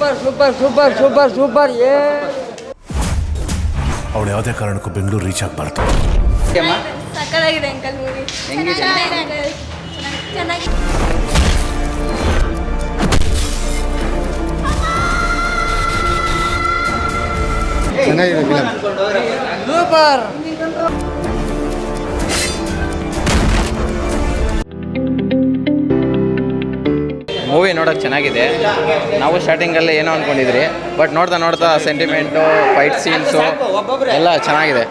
Super super super super super ಏ. ಅವಳು ಯಾವುದೇ ಕಾರಣಕ್ಕೂ ಬೆಂಗಳೂರು ರೀಚ್ ಆಗಬಾರ್ದು. ಅಮ್ಮ ಸಕ್ಕತ್ತಾಗಿದೆ ಅಂಕಲ್ ಮೂವಿ ಚೆನ್ನಾಗಿದೆ ಚೆನ್ನಾಗಿ ಚೆನ್ನಾಗಿದೆ. ಸೂಪರ್. ಮೂವಿ ನೋಡೋಕೆ ಚೆನ್ನಾಗಿದೆ. ನಾವು ಸ್ಟಾರ್ಟಿಂಗಲ್ಲಿ ಏನೋ ಅಂದ್ಕೊಂಡಿದ್ರಿ ಬಟ್ ನೋಡ್ತಾ ನೋಡ್ತಾ ಸೆಂಟಿಮೆಂಟು ಫೈಟ್ ಸೀನ್ಸು ಎಲ್ಲ ಚೆನ್ನಾಗಿದೆ.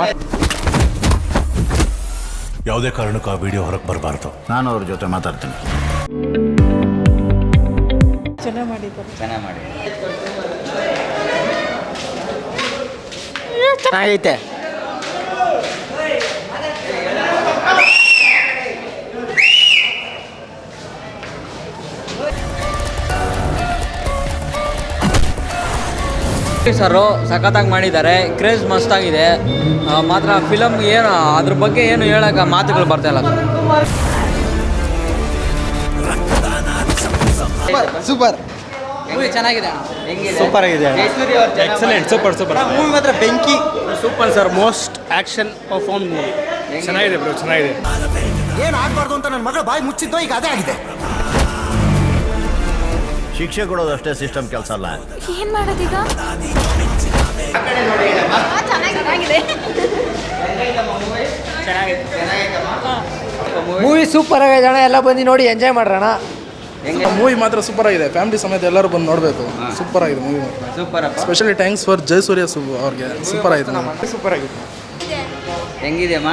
ಮತ್ತು ಯಾವುದೇ ಕಾರಣಕ್ಕೂ ಆ ವಿಡಿಯೋ ಹೊರಗೆ ಬರಬಾರ್ದು. ನಾನು ಅವ್ರ ಜೊತೆ ಮಾತಾಡ್ತೀನಿ. ಚೆನ್ನಾಗಿ ಮಾಡಿ ಚೆನ್ನಾಗೈತೆ. ಸರು ಸಖತ್ತಾಗಿ ಮಾಡಿದ್ದಾರೆ. ಕ್ರೇಜ್ ಮಸ್ತಾಗಿದೆ ಮಾತ್ರ ಫಿಲಮ್ ಏನು ಅದ್ರ ಬಗ್ಗೆ ಏನು ಹೇಳಕ್ಕೆ ಮಾತುಗಳು ಬರ್ತಾ ಇಲ್ಲ ಸೂಪರ್ ಮೂವಿ ಚೆನ್ನಾಗಿದೆ ಸೂಪರ್ ಆಗಿದೆ ಎಕ್ಸಲೆಂಟ್ ಸೂಪರ್ ಸೂಪರ್ ಮೂವಿ ಮಾತ್ರ ಬೆಂಕಿ. Super sir most action perform movie ಚೆನ್ನಾಗಿದೆ ಬ್ರೋ ಚೆನ್ನಾಗಿದೆ. ಏನು ಆಗ್ಬಾರ್ದು ಅಂತ ನನ್ನ ಮಗಳ ಬಾಯಿ ಮುಚ್ಚಿದ್ದೋ ಈಗ ಅದೇ ಆಗಿದೆ. ಶಿಕ್ಷೆ ಕೊಡೋದಷ್ಟೇ ಸಿಸ್ಟಮ್ ಕೆಲಸ ಅಲ್ಲ. ಏನ್ ಮಾಡೋದೀಗ? ಚೆನ್ನಾಗಿದೆ. ಮೂವಿ ಸೂಪರ್ ಆಗಿದೆ ಅಣ್ಣ ಎಲ್ಲ ಬಂದು ನೋಡಿ ಎಂಜಾಯ್ ಮಾಡ್ರಣ ಮೂವಿ ಮಾತ್ರ ಸೂಪರ್ ಆಗಿದೆ. ಫ್ಯಾಮಿಲಿ ಸಮೇತ ಎಲ್ಲರೂ ಬಂದು ನೋಡಬೇಕು. ಸೂಪರ್ ಆಗಿದೆ ಮೂವಿ ಮಾತ್ರ. Super specially thanks for Jayasurya ಸು ಅವ್ರಿಗೆ. ಸೂಪರ್ ಆಗಿದೆ ಸೂಪರ್ ಆಗಿದೆ. ಹೆಂಗಿದೆಯಮ್ಮ?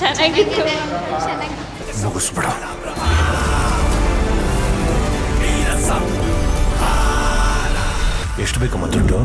ಚೆನ್ನಾಗಿತ್ತು ಚೆನ್ನಾಗಿ ಎಷ್ಟು ಬೇಕಮ್ಮ ದುಡ್ಡು